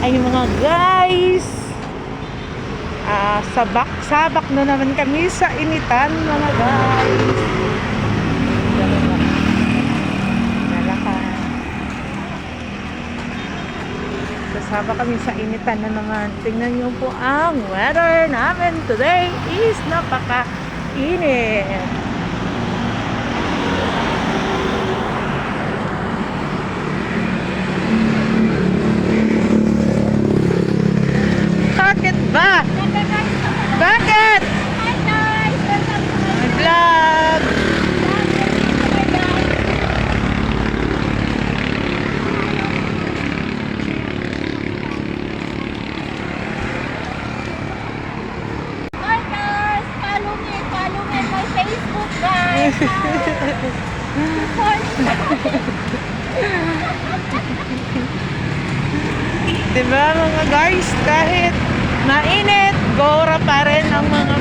ay mga guys. Ah, sabak-sabak na naman kami sa initan mga guys. Kasama kami sa initan na naman. Tingnan niyo po ang weather namin today is napaka-init. Bakit ba? Bakit? Vlog! Hi guys! Follow me, follow me on my Facebook guys! Support Diba mga guys, kahit mainit, gora pa rin ang mga.